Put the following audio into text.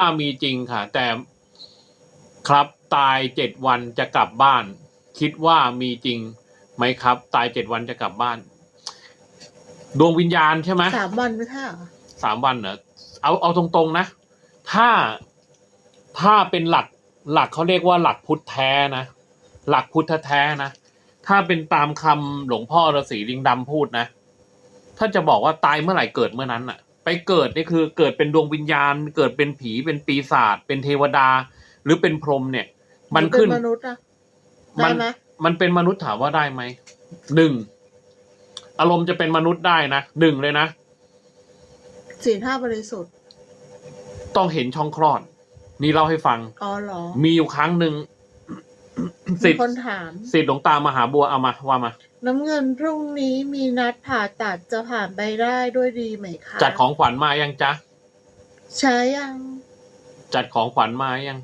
ถ้ามีจริงค่ะ แต่ครับตายเจ็ดวันจะกลับบ้าน คิดว่ามีจริงไหมครับ ตายเจ็ดวันจะกลับบ้าน ดวงวิญญาณใช่ไหมสามวันไม่ใช่เหรอสามวันเหรอเอาเอาตรงๆนะ ถ้าถ้าเป็นหลักหลักเขาเรียกว่าหลักพุทธแท้นะ หลักพุทธแท้นะ ถ้าเป็นตามคำหลวงพ่อฤาษีลิงดำพูดนะ ถ้าจะบอกว่าตายเมื่อไหร่เกิดเมื่อนั้นอะ ไปเกิดนี่คือเกิดเป็นดวงวิญญาณ เกิดเป็นผีเป็นปีศาจเป็นเทวดา หรือเป็นพรหมเนี่ย มันหรือเป็ขึ้นมนุษย์อะมัได้นไหมมันเป็นมนุษย์ถามว่าได้ไหมหนึ่งอารมณ์จะเป็นมนุษย์ได้นะหนึ่งเลยนะสี่ห้าบริสุทธิ์ต้องเห็นช่องคลอด นี่เล่าให้ฟังอ๋อเหรอมีอยู่ครั้งหนึ่งสิมีทธิ์คนถามสิทธิ์หลวงตามหาบัวเอามาว่ามา น้ำเงินพรุ่งนี้มีนัดผ่าตัดจะผ่านไปได้ด้วยดีไหมคะจัดของขวัญมายังจ๊ะ ใช้ยัง จัดของขวัญมายัง